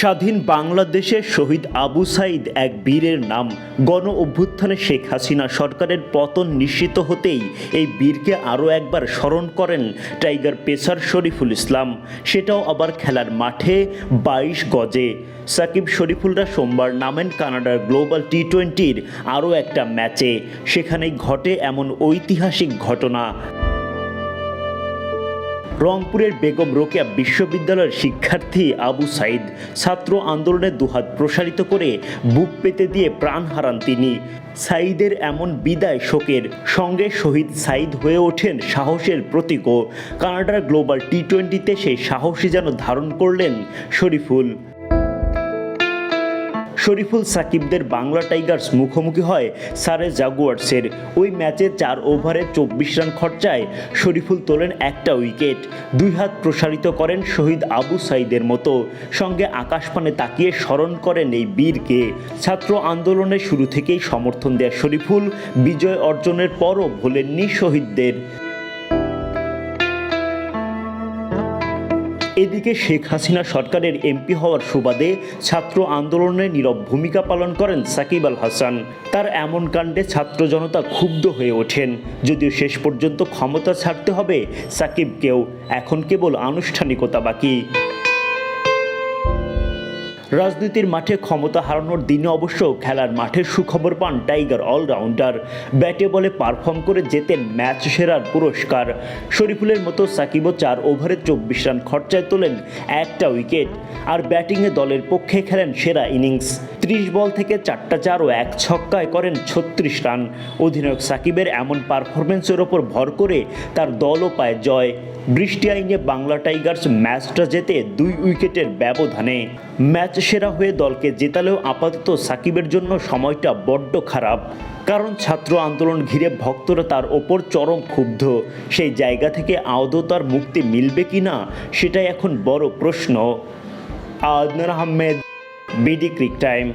স্বাধীন বাংলাদেশের শহীদ আবু সাইদ এক বীরের নাম। গণ অভ্যুত্থানে শেখ হাসিনা সরকারের পতন নিশ্চিত হতেই এই বীরকে আরও একবার স্মরণ করেন টাইগার পেসার শরীফুল ইসলাম। সেটাও আবার খেলার মাঠে বাইশ গজে। সাকিব শরীফুলরা সোমবার নামেন কানাডার গ্লোবাল টি টোয়েন্টির আরও একটা ম্যাচে। সেখানেই ঘটে এমন ঐতিহাসিক ঘটনা। রংপুরের বেগম রোকেয়া বিশ্ববিদ্যালয়ের শিক্ষার্থী আবু সাইদ ছাত্র আন্দোলনের দুহাত প্রসারিত করে বুক পেতে দিয়ে প্রাণ হারান তিনি। সাইদের এমন বিদায় শোকের সঙ্গে শহীদ সাইদ হয়ে ওঠেন সাহসের প্রতীকও। কানাডার গ্লোবাল টি টোয়েন্টিতে সেই সাহসী যেন ধারণ করলেন শরীফুল। শরীফুল সাকিবদের বাংলা টাইগার্স মুখোমুখি হয় সারে জাগুয়ার্সের। ওই ম্যাচে চার ওভারে চব্বিশ রান খরচায় শরীফুল তোলেন একটা উইকেট। দুই হাত প্রসারিত করেন শহীদ আবু সাইদের মতো। সঙ্গে আকাশপানে তাকিয়ে স্মরণ করেন এই বীরকে। ছাত্র আন্দোলনের শুরু থেকেই সমর্থন দেয় শরীফুল বিজয় অর্জনের পরও ভোলেননি শহীদদের। এদিকে শেখ হাসিনা সরকারের এমপি হওয়ার সুবাদে ছাত্র আন্দোলনে নীরব ভূমিকা পালন করেন সাকিব আল হাসান। তার এমন কাণ্ডে ছাত্র জনতা ক্ষুব্ধ হয়ে ওঠেন। যদিও শেষ পর্যন্ত ক্ষমতা ছাড়তে হবে সাকিবকেও, এখন কেবল আনুষ্ঠানিকতা বাকি। রাজনীতির মাঠে ক্ষমতা হারানোর দিনে অবশ্য খেলার মাঠে সুখবর পান টাইগার অলরাউন্ডার। ব্যাটে বলে পারফর্ম করে জেতেন ম্যাচ সেরার পুরস্কার। শরীফুলের মতো সাকিবও চার ওভারে চব্বিশ রান খরচায় তোলেন একটা উইকেট। আর ব্যাটিংয়ে দলের পক্ষে খেলেন সেরা ইনিংস। ত্রিশ বল থেকে চারটা চার ও এক ছক্কায় করেন ছত্রিশ রান। অধিনায়ক সাকিবের এমন পারফরমেন্সের ওপর ভর করে তার দলও পায় জয়। বৃষ্টি আইনে বাংলা টাইগার্স ম্যাচটা জেতে দুই উইকেটের ব্যবধানে। ম্যাচ সেরা হয়ে দলকে জেতালেও আপাতত সাকিবের জন্য সময়টা বড্ড খারাপ। কারণ ছাত্র আন্দোলন ঘিরে ভক্তরা তার ওপর চরম ক্ষুব্ধ। সেই জায়গা থেকে আদৌ তার মুক্তি মিলবে কি না, সেটাই এখন বড় প্রশ্ন। Adnan Ahmed, BD cric time.